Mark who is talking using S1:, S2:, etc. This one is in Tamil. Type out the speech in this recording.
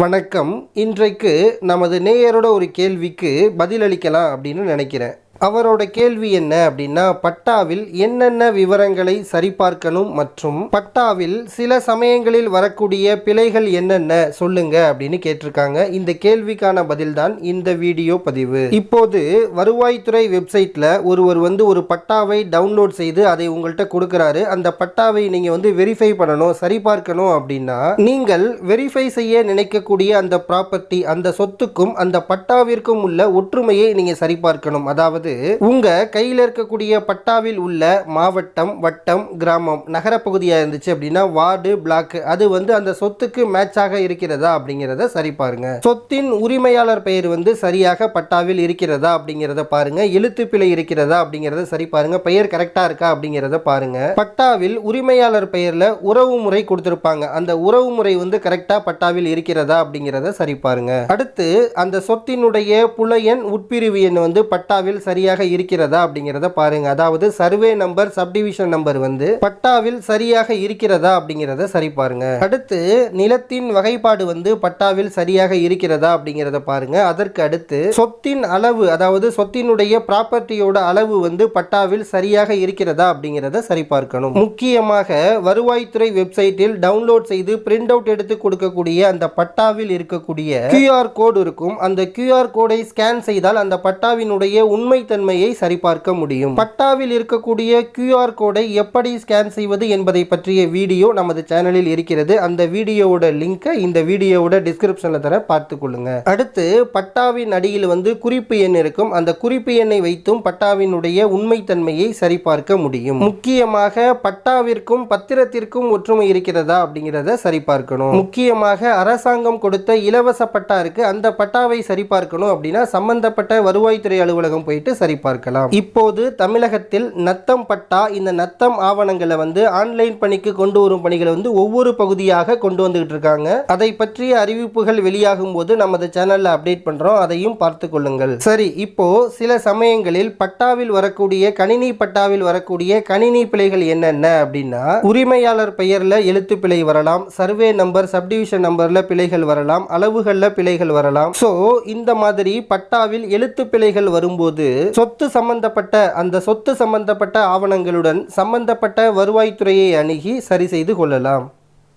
S1: வணக்கம். இன்றைக்கு நமது நேயரோட ஒரு கேள்விக்கு பதிலளிக்கலாம் அப்படின்னு நினைக்கிறேன். அவரோட கேள்வி என்ன அப்படின்னா பட்டாவில் என்னென்ன விவரங்களை சரிபார்க்கணும் மற்றும் பட்டாவில் சில சமயங்களில் வரக்கூடிய பிழைகள் என்னென்ன சொல்லுங்க அப்படின்னு கேட்டிருக்காங்க. இந்த கேள்விக்கான பதில்தான் இந்த வீடியோ பதிவு. இப்போது வருவாய்த்துறை வெப்சைட்ல ஒருவர் வந்து ஒரு பட்டாவை டவுன்லோட் செய்து அதை உங்கள்கிட்ட கொடுக்குறாரு. அந்த பட்டாவை நீங்க வந்து வெரிஃபை பண்ணணும் சரிபார்க்கணும் அப்படின்னா நீங்கள் வெரிஃபை செய்ய நினைக்கக்கூடிய அந்த ப்ராப்பர்ட்டி அந்த சொத்துக்கும் அந்த பட்டாவிற்கும் உள்ள ஒற்றுமையை நீங்க சரிபார்க்கணும். அதாவது உங்க கையில் இருக்கக்கூடிய பட்டாவில் உள்ள மாவட்டம் வட்டம் கிராமம் நகரப்பகுதியா இருந்துச்சு அப்படின்னா வார்டு பிளாக் அது வந்து அந்த சொத்துக்கு மேட்சாக இருக்கிறதா அப்படிங்கிறத சரி பாருங்க. சொத்தின் உரிமையாளர் பெயர் வந்து சரியாக பட்டாவில் இருக்கிறதா அப்படிங்கிறத பாருங்க. எழுத்து பிழை இருக்கிறதா அப்படிங்கிறத சரி பாருங்க. பெயர் கரெக்டா இருக்கா அப்படிங்கிறத பாருங்க. பட்டாவில் உரிமையாளர் பெயர்ல உறவு முறை கொடுத்திருப்பாங்க. அந்த உறவு முறை வந்து கரெக்டா பட்டாவில் இருக்கிறதா அப்படிங்கிறத சரி பாருங்க. அடுத்து அந்த சொத்தினுடைய புலையன் உட்பிரிவு எண் வந்து பட்டாவில் சரி சரியாக இருக்கிறதா அப்படிங்கிறத பாருங்க. அதாவது சர்வே நம்பர் சப்டிவிஷன் நம்பர் வந்து பட்டாவில் சரியாக இருக்கிறதா அப்படிங்கிறத சரி பாருங்க. அடுத்து நிலத்தின் வகைப்பாடு வந்து பட்டாவில் சரியாக இருக்கிறதா அப்படிங்கிறத பாருங்க. அதற்கு அடுத்து சொத்தின் அளவு அதாவது சொத்தினுடைய ப்ராப்பர்ட்டியோட அளவு வந்து பட்டாவில் சரியாக இருக்கிறதா அப்படிங்கிறத சரி பார்க்கணும். முக்கியமாக வருவாய்த்துறை வெப்சைட்டில் டவுன்லோட் செய்து பிரிண்ட் அவுட் எடுத்து கொடுக்கக்கூடிய அந்த பட்டாவில் இருக்கக்கூடிய கியூஆர் கோடு இருக்கும். அந்த கியூஆர் கோடை ஸ்கேன் செய்தால் அந்த பட்டாவினுடைய உண்மை உண்மைத்தன்மையை சரிபார்க்க முடியும். பட்டாவில் இருக்கக்கூடிய கியூஆர் கோடை எப்படி ஸ்கேன் செய்வது என்பதை பற்றிய வீடியோ நமது சேனலில் இருக்கிறது. அந்த வீடியோவோட லிங்கை இந்த வீடியோவோட டிஸ்கிரிப்ஷனில் தர பார்த்து கொள்ளுங்க. அடுத்து பட்டாவின் அடியில் வந்து குறிப்பு எண் இருக்கும். அந்த குறிப்பு எண்ணை வைத்தும் பட்டாவினுடைய உண்மைத்தன்மையை சரிபார்க்க முடியும். முக்கியமாக பட்டாவிற்கும் பத்திரத்திற்கும் ஒற்றுமை இருக்கிறதா அப்படிங்கிறத சரிபார்க்கணும். முக்கியமாக அரசாங்கம் கொடுத்த இலவச பட்டா இருக்கு. அந்த பட்டாவை சரிபார்க்கணும் அப்படின்னா சம்பந்தப்பட்ட வருவாய்த்துறை அலுவலகம் போயிட்டு சரிபார்க்கலாம் இப்போது தமிழகத்தில் நத்தம் பட்டா இந்த நத்தம் ஆவணங்களை வந்து ஆன்லைன் பணிக்கு கொண்டு வரும் பணிகளை வந்து ஒவ்வொரு பகுதியாக கொண்டு வந்துகிட்டு இருக்காங்க. அதை பற்றிய அறிவிப்புகள் வெளியாகும் போது நமது சேனல்ல அப்டேட் பண்றோம். அதையும் பார்த்து கொள்ளுங்கள். சரி இப்போ சில சமயங்களில் பட்டாவில் வரக்கூடிய கணினி பட்டாவில் வரக்கூடிய கணினி பிழைகள் என்னென்ன அப்படின்னா உரிமையாளர் பெயர்ல எழுத்து பிழை வரலாம் சர்வே நம்பர் சப்டிவிஷன் நம்பர்ல பிழைகள் வரலாம் அளவுகள்ல பிழைகள் வரலாம். சோ இந்த மாதிரி பட்டாவில் எழுத்து பிழைகள் வரும்போது சொத்து சம்பந்தப்பட்ட அந்த சொத்து சம்பந்தப்பட்ட ஆவணங்களுடன் சம்பந்தப்பட்ட வருவாய்த்துறையை அணுகி சரி செய்து கொள்ளலாம்.